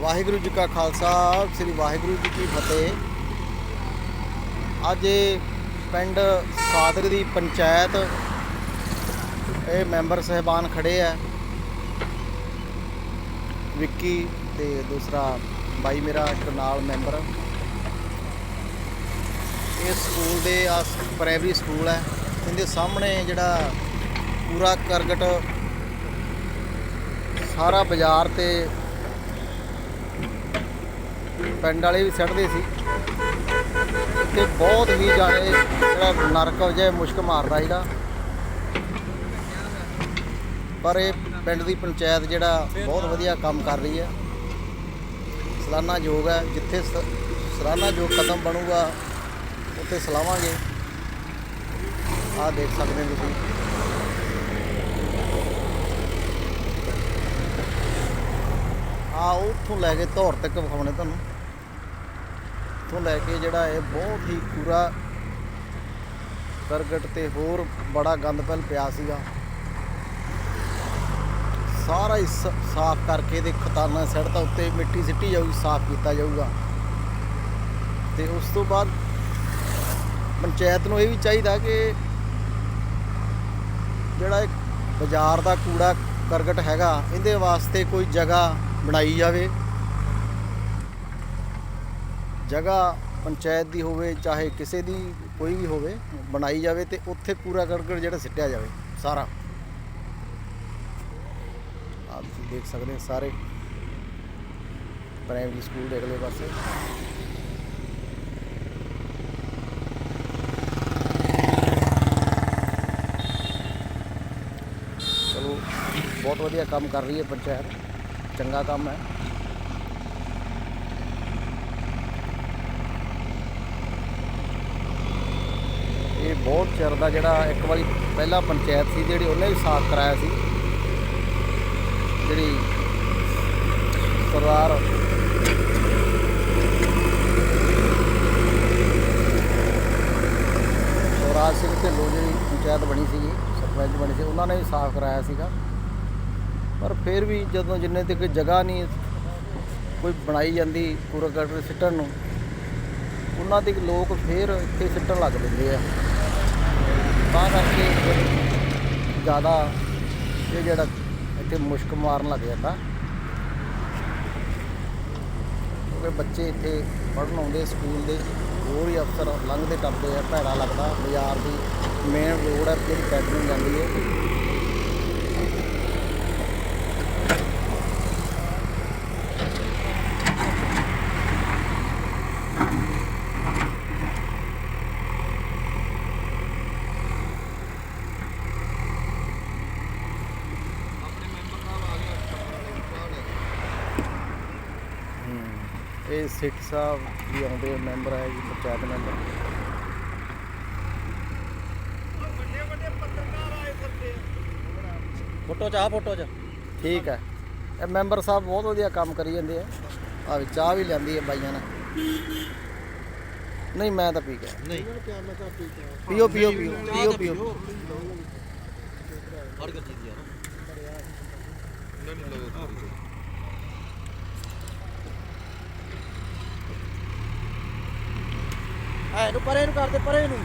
ਵਾਹਿਗੁਰੂ ਜੀ ਕਾ ਖਾਲਸਾ, ਸ੍ਰੀ ਵਾਹਿਗੁਰੂ ਜੀ ਕੀ ਫਤਿਹ। ਅੱਜ ਇਹ ਪਿੰਡ ਸਾਦਕ ਦੀ ਪੰਚਾਇਤ, ਇਹ ਮੈਂਬਰ ਸਹਿਬਾਨ ਖੜੇ ਆ। ਵਿੱਕੀ ਤੇ ਦੂਸਰਾ ਬਾਈ ਮੇਰਾ ਕਰਨਾਲ ਮੈਂਬਰ। ਇਹ ਸਕੂਲ ਦੇ ਆ, ਪ੍ਰਾਇਮਰੀ ਸਕੂਲ ਹੈ ਇਹਦੇ ਸਾਹਮਣੇ ਜਿਹੜਾ ਪੂਰਾ ਕਰਕਟ ਸਾਰਾ ਬਾਜ਼ਾਰ ਤੇ ਪਿੰਡ ਵਾਲੇ ਵੀ ਸੜਦੇ ਸੀ। ਤੇ ਬਹੁਤ ਹੀ ਜ਼ਿਆਦਾ ਜਿਹੜਾ ਨਰਕ ਵਜੇ ਮੁਸ਼ਕ ਮਾਰਦਾ ਸੀਗਾ। ਪਰ ਇਹ ਪਿੰਡ ਦੀ ਪੰਚਾਇਤ ਜਿਹੜਾ ਬਹੁਤ ਵਧੀਆ ਕੰਮ ਕਰ ਰਹੀ ਹੈ। ਸਲਾਨਾ ਯੋਗ ਹੈ, ਜਿੱਥੇ ਸ- ਸਲਾਨਾ ਯੋਗ ਕਦਮ ਬਣੂਗਾ, ਉੱਥੇ ਸਲਾਵਾਂਗੇ। ਆਹ ਦੇਖ ਸਕਦੇ ਹੋ ਤੁਸੀਂ। ਆ ਉੱਥੋਂ ਲੈ ਕੇ ਧੌਰ ਤੱਕ ਵਿਖਾਉਣੇ ਤੁਹਾਨੂੰ। ਉੱਥੋਂ ਲੈ ਕੇ ਜਿਹੜਾ ਇਹ ਬਹੁਤ ਹੀ ਪੂਰਾ ਕਰਗਟ ਤੇ ਹੋਰ ਬੜਾ ਗੰਦ ਪਹਿਲ ਪਿਆ ਸੀਗਾ। ਸਾਰਾ ਹੀ ਸਾਫ਼ ਕਰਕੇ ਦੇ ਖਤਾਨਾ ਸੜਤਾ ਉੱਤੇ ਮਿੱਟੀ ਸਿੱਟੀ ਜਾਊਗੀ, ਸਾਫ਼ ਕੀਤਾ ਜਾਊਗਾ। ਤੇ ਉਸ ਤੋਂ ਬਾਅਦ ਪੰਚਾਇਤ ਨੂੰ ਇਹ ਵੀ ਚਾਹੀਦਾ ਕਿ ਜਿਹੜਾ ਇੱਕ ਬਾਜ਼ਾਰ ਦਾ ਕੂੜਾ ਕਰਗਟ ਹੈਗਾ, ਇਹਦੇ ਵਾਸਤੇ ਕੋਈ ਜਗ੍ਹਾ ਬਣਾਈ ਜਾਵੇ। ਜਗ੍ਹਾ ਪੰਚਾਇਤ ਦੀ ਹੋਵੇ, ਚਾਹੇ ਕਿਸੇ ਦੀ ਕੋਈ ਵੀ ਹੋਵੇ, ਬਣਾਈ ਜਾਵੇ ਤੇ ਉੱਥੇ ਕੂੜਾ ਕਰਕਟ ਜਿਹੜਾ ਸਿੱਟਿਆ ਜਾਵੇ, ਸਾਰਾ। ਆਪ ਤੁਸੀਂ ਦੇਖ ਸਕਦੇ ਹੋ ਸਾਰੇ। ਪ੍ਰਾਇਮਰੀ ਸਕੂਲ ਦੇ ਅਗਲੇ ਪਾਸੇ। ਚਲੋ, ਬਹੁਤ ਵਧੀਆ ਕੰਮ ਕਰ ਰਹੀ ਹੈ ਪੰਚਾਇਤ। ਚੰਗਾ ਕੰਮ ਹੈ ਇਹ ਬਹੁਤ ਚਿਰ ਦਾ ਜਿਹੜਾ ਇੱਕ ਵਾਰੀ ਪਹਿਲਾਂ ਪੰਚਾਇਤ ਸੀ, ਜਿਹੜੀ ਉਹਨੇ ਵੀ ਸਾਫ਼ ਕਰਾਇਆ ਸੀ। ਜਿਹੜੀ ਸਰਦਾਰ ਸਵਰਾਜ ਸਿੰਘ ਢਿੱਲੋਂ ਜਿਹੜੀ ਪੰਚਾਇਤ ਬਣੀ ਸੀਗੀ, ਸਰਪੰਚ ਬਣੀ ਸੀ, ਉਹਨਾਂ ਨੇ ਵੀ ਸਾਫ਼ ਕਰਾਇਆ ਸੀਗਾ। ਪਰ ਫਿਰ ਵੀ ਜਦੋਂ ਜਿੰਨੇ ਤੱਕ ਜਗ੍ਹਾ ਨਹੀਂ ਕੋਈ ਬਣਾਈ ਜਾਂਦੀ ਕੂੜਾ ਕਰਕਟ ਸਿੱਟਣ ਨੂੰ, ਉਹਨਾਂ ਦੇ ਲੋਕ ਫਿਰ ਇੱਥੇ ਸਿੱਟਣ ਲੱਗ ਪੈਂਦੇ ਆ। ਤਾਂ ਕਰਕੇ ਫਿਰ ਜ਼ਿਆਦਾ ਇਹ ਜਿਹੜਾ ਇੱਥੇ ਮੁਸ਼ਕ ਮਾਰਨ ਲੱਗ ਜਾਂਦਾ। ਕਿਉਂਕਿ ਬੱਚੇ ਇੱਥੇ ਪੜ੍ਹਨ ਆਉਂਦੇ, ਸਕੂਲ ਦੇ ਹੋਰ ਹੀ ਅਫਸਰ ਲੰਘਦੇ ਟੱਪਦੇ ਆ, ਭੈੜਾ ਲੱਗਦਾ, ਬਾਜ਼ਾਰ ਦੀ ਮੇਨ ਰੋਡ ਹੈ ਜਿਹੜੀ ਪੈਦਲ ਨੂੰ ਜਾਂਦੀ ਹੈ। ਇਹ ਸਿੱਖ ਸਾਹਿਬ ਵੀ ਆਉਂਦੇ ਮੈਂਬਰ ਹੈ ਜੀ ਪੰਚਾਇਤ ਮੈਂਬਰ। ਫੋਟੋ ਚ ਆ ਫੋਟੋ ਚ। ਠੀਕ ਹੈ। ਇਹ ਮੈਂਬਰ ਸਾਹਿਬ ਬਹੁਤ ਵਧੀਆ ਕੰਮ ਕਰੀ ਜਾਂਦੇ ਆ। ਆ ਵੀ ਚਾਹ ਵੀ ਲੈਂਦੀ ਹੈ ਬਾਈਆਂ ਨੇ ਨਹੀਂ ਮੈਂ ਤਾਂ ਪੀ ਗਿਆ। ਨਹੀਂ। ਪੀਓ ਪੀਓ ਪੀਓ। ਪੀਓ। ਪੀਓ ਹਰ ਗੱਲ ਚੀਜ਼ ਯਾਰ ਐ ਨੂੰ ਪਰੇ ਨੂੰ ਕਰਦੇ ਪਰੇ ਨੂੰ